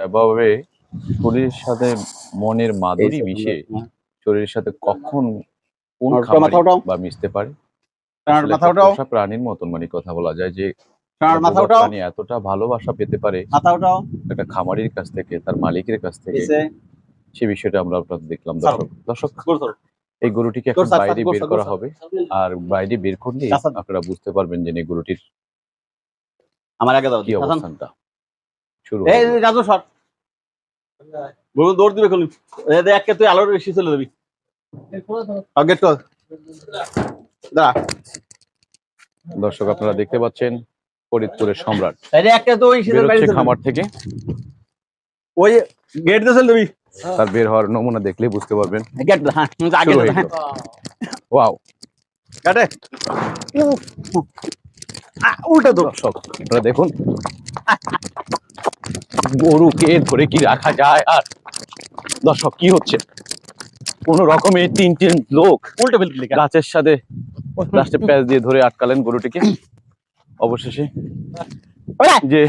এভাবে শরীরের সাথে মনের মাধুরী মিশে শরীরের সাথে কখন কোন। বা মিশতে পারে? প্রাণীর মতন মানে কথা বলা যায় যে প্রাণী এতটা ভালোবাসা পেতে পারে একটা খামারির কাছ থেকে তার মালিকের কাছ থেকে। সেই বিষয়টা আমরা আপনাদের দেখলাম দর্শক। দর্শক এই গরুটিকে এখন বাইরে বের করা হবে। আর বাইরে বের করলে আপনারা বুঝতে পারবেন যে এই গরুটির আমার আগে দাও কি অবস্থানটা। শুরু এই। রাজু সর। গরু দৌড় দিবে খুলি এই দেখ একে তুই আলোর বেশি চলে যাবি। গেট কর। দাঁড়া দর্শক আপনারা দেখতে পাচ্ছেন ফরিদপুরের সম্রাট। এই যে তো ওই খামার থেকে। ওই গেট দিয়ে চলে যাবি। তার বের হওয়ার নমুনা দেখলে বুঝতে পারবেন। গেট হ্যাঁ আগে দে, হয়ে হ্যাঁ। ওয়াও। কাটে। উল্টো দর্শক আপনারা দেখুন। গরুকে ধরে কি রাখা যায়? আর দর্শক কি হচ্ছে? কোন রকমে তিন তিন লোক উল্টো কেন? গাছের সাথে লাস্টে প্যাচ দিয়ে ধরে আটকালেন গরুটিকে। অবশেষে যে।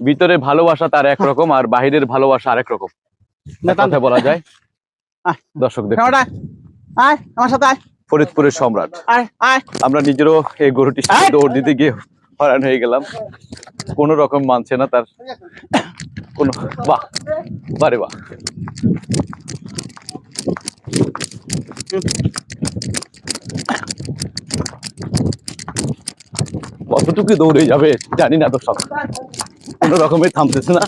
ভিতরে ভালোবাসা তার একরকম আর বাহিরের ভালোবাসা আরেক রকম কথা বলা যায়। দর্শক দেখুন। আমার সাথে ফরিদপুরের সম্রাট। আয় আয়। আমরা নিজেরও এই গরুটি দৌড় দিতে গিয়ে হয়রান হয়ে গেলাম। কোন রকম মানছে না তার। কোন বাহ, বারে বাহ। কতটুকু দৌড়ে যাবে জানি না তো সব। কোন রকমে থামতেছে না।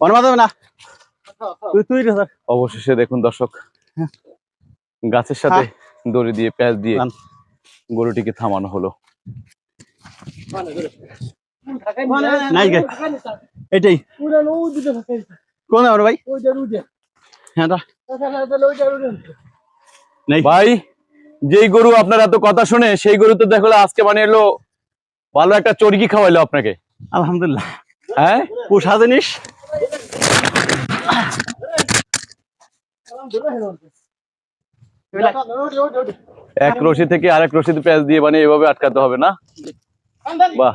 মনে মাথাবে না। অবশেষে দেখুন দর্শক গাছের সাথে দড়ি দিয়ে প্যাচ দিয়ে গরুটিকে থামানো হলো। এটাই। কোন ভাই? হ্যাঁ ভাই যেই গরু আপনার এত কথা শুনে সেই গরু তো দেখল আজকে মানে এলো ভালো একটা চর্গি খাওয়াইলো আপনাকে। আলহামদুলিল্লাহ। হ্যাঁ? পোষা জিনিস। এক রশি থেকে আরেক রশিতে প্যাচ দিয়ে মানে এভাবে আটকাতে হবে না? বাহ।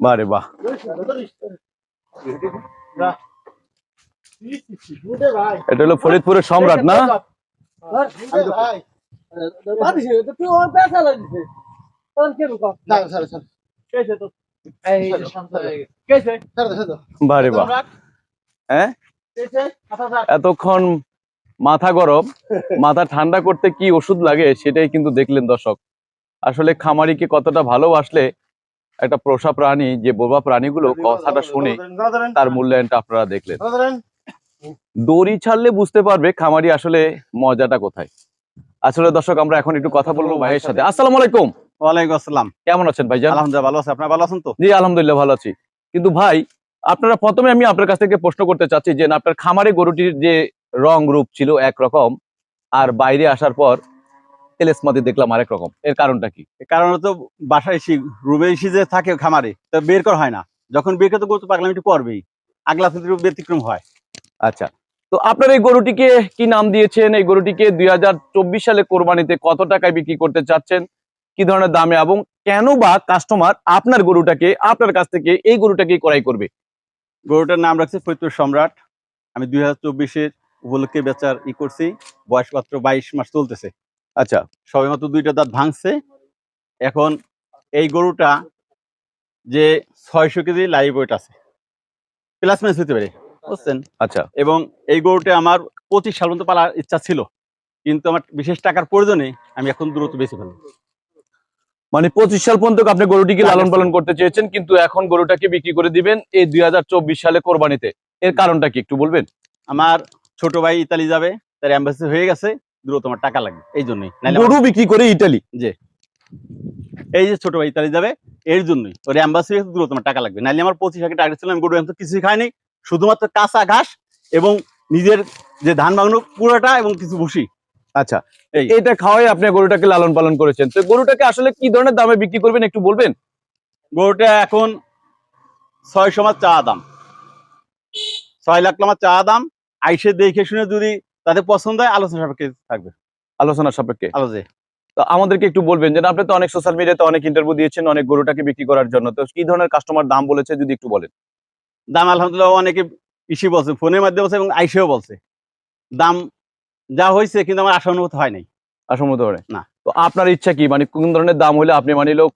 বারে বাহ। এটা হলো ফরিদপুরের সম্রাট না? বারে হ্যাঁ এতক্ষণ মাথা গরম মাথা ঠান্ডা করতে কি ওষুধ লাগে সেটাই কিন্তু দেখলেন দর্শক। আসলে খামারিকে কতটা ভালোবাসলে একটা পোষা প্রাণী যে বোবা প্রাণীগুলো কথাটা শুনে তার মূল্যায়নটা আপনারা দেখলেন। দড়ি ছাড়লে বুঝতে পারবে খামারি আসলে মজাটা কোথায়। আসলে দর্শক আমরা এখন একটু কথা বলব ভাইয়ের সাথে। আসসালামু আলাইকুম। ওয়ালাইকুম আসসালাম। কেমন আছেন ভাইজান? আলহামদুলিল্লাহ ভালো আছে। আপনার ভালো আছেন তো? জি আলহামদুলিল্লাহ ভালো আছি। কিন্তু ভাই আপনারা প্রথমে আমি আপনার কাছ থেকে প্রশ্ন করতে চাচ্ছি যে আপনার খামারে গরুটির যে রং রূপ ছিল একরকম আর বাইরে আসার পর তেলেসমাতি দেখলাম আরেক রকম। এর কারণটা কি? কারণ তো বাসায় এসে রুমে এসে যে থাকে খামারে তো বের করা হয় না। যখন বের করতে করতে পাগলামিটি করবেই। আগলা ব্যতিক্রম হয়। আচ্ছা। তো আপনার এই গরুটিকে কি নাম দিয়েছেন? এই গরুটিকে দুই হাজার চব্বিশ সালে কোরবানিতে কত টাকায় বিক্রি করতে চাচ্ছেন? কি ধরনের দামে এবং কেন বা কাস্টমার আপনার গরুটাকে আপনার কাছ থেকে এই গরুটাকে ক্রয় করবে? গরুটার নাম রাখছে ফরিদপুর সম্রাট। আমি দুই হাজার চব্বিশের উপলক্ষে বেচার ই করছি বয়স মাত্র বাইশ মাস চলতেছে। আচ্ছা। সবে মাত্র দুইটা দাঁত ভাঙছে। এখন এই গরুটা যে ছয়শো কেজি লাইভ ওয়েট আছে। প্লাস মাইনাস হতে পারে। বুঝছেন আচ্ছা। এবং এই গরুটা আমার পঁচিশ সাল পর্যন্ত পালার ইচ্ছা ছিল। কিন্তু আমার বিশেষ টাকার প্রয়োজনে আমি এখন দূরত্ব বেশি ফেলি মানে পঁচিশ সাল পর্যন্ত আপনি গরুটিকে লালন পালন করতে চেয়েছেন কিন্তু এখন গরুটাকে বিক্রি করে দিবেন এই দুই সালে কোরবানিতে। এর কারণটা কি একটু বলবেন? আমার ছোট ভাই ইতালি যাবে তার অ্যাম্বাসি হয়ে গেছে দ্রুত আমার টাকা লাগবে এই জন্যই। নাহলে গরু বিক্রি করে ইতালি? যে এই যে ছোট ভাই ইতালি যাবে এর জন্যই। ওর অ্যাম্বাসি দ্রুত আমার টাকা লাগবে। নাহলে আমার পঁচিশ হাজার টাকা ছিল আমি গরু তো কিছুই খাইনি। শুধুমাত্র কাঁচা ঘাস এবং নিজের যে ধান বাগানো পুরোটা এবং কিছু ভুসি। আচ্ছা। এটা খাওয়াই আপনি গরুটাকে লালন পালন করেছেন। তো গরুটাকে আসলে কি ধরনের দামে বিক্রি করবেন একটু বলবেন? গরুটা এখন ছয়শো আমার চা দাম। ছয় লাখ আমার চা দাম। আইসে দেখে শুনে যদি তাদের পছন্দ হয় আলোচনা সাপেক্ষে থাকবে। আলোচনার সাপেক্ষে? আলোচনা তো আমাদেরকে একটু বলবেন যে আপনি তো অনেক সোশ্যাল মিডিয়াতে অনেক ইন্টারভিউ দিয়েছেন অনেক গরুটাকে বিক্রি করার জন্য। তো কি ধরনের কাস্টমার দাম বলেছে যদি একটু বলেন? দাম আলহামদুলিল্লাহ অনেকে ইসি বলছে ফোনের মাধ্যমে বলছে এবং আইসেও বলছে। দাম যা হয়েছে কিন্তু আমার আশা অনুভূত হয় নাই। আসমত করে না। তো আপনার ইচ্ছা কি? মানে কোন ধরনের দাম হলে আপনি মানে লোক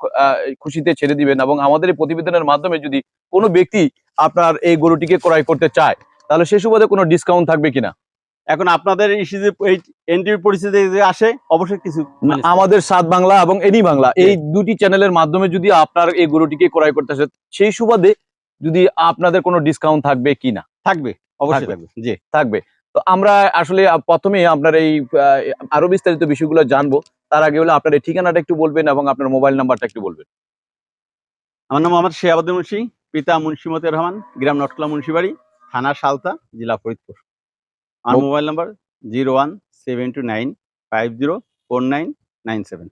খুশিতে ছেড়ে দিবেন এবং আমাদের এই প্রতিবেদনের মাধ্যমে যদি কোনো ব্যক্তি আপনার এই গরুটিকে ক্রয় করতে চায় তাহলে সে সুবাদে কোনো ডিসকাউন্ট থাকবে কিনা? এখন আপনাদের ইসি এই এনটিভি পরিস্থিতি আসে অবশ্যই কিছু মানে আমাদের সাত বাংলা এবং এনি বাংলা এই দুটি চ্যানেলের মাধ্যমে যদি আপনার এই গরুটিকে ক্রয় করতে আসে সেই সুবাদে যদি আপনাদের কোনো ডিসকাউন্ট থাকবে কিনা থাকবে অবশ্যই থাকবে। জি। থাকবে। তো আমরা আসলে প্রথমে আপনার এই আরও বিস্তারিত বিষয়গুলো জানব। তার আগে হলে আপনার এই ঠিকানাটা একটু বলবেন এবং আপনার মোবাইল নাম্বারটা একটু বলবেন। আমার নাম মোহাম্মদ শেহাবুদ্দিন মুন্সি পিতা মুন্সি মতিউর রহমান গ্রাম নটকলা মুন্সিবাড়ি থানা সালতা জেলা ফরিদপুর। আমার mobile number zero one seven two nine five zero four nine nine seven.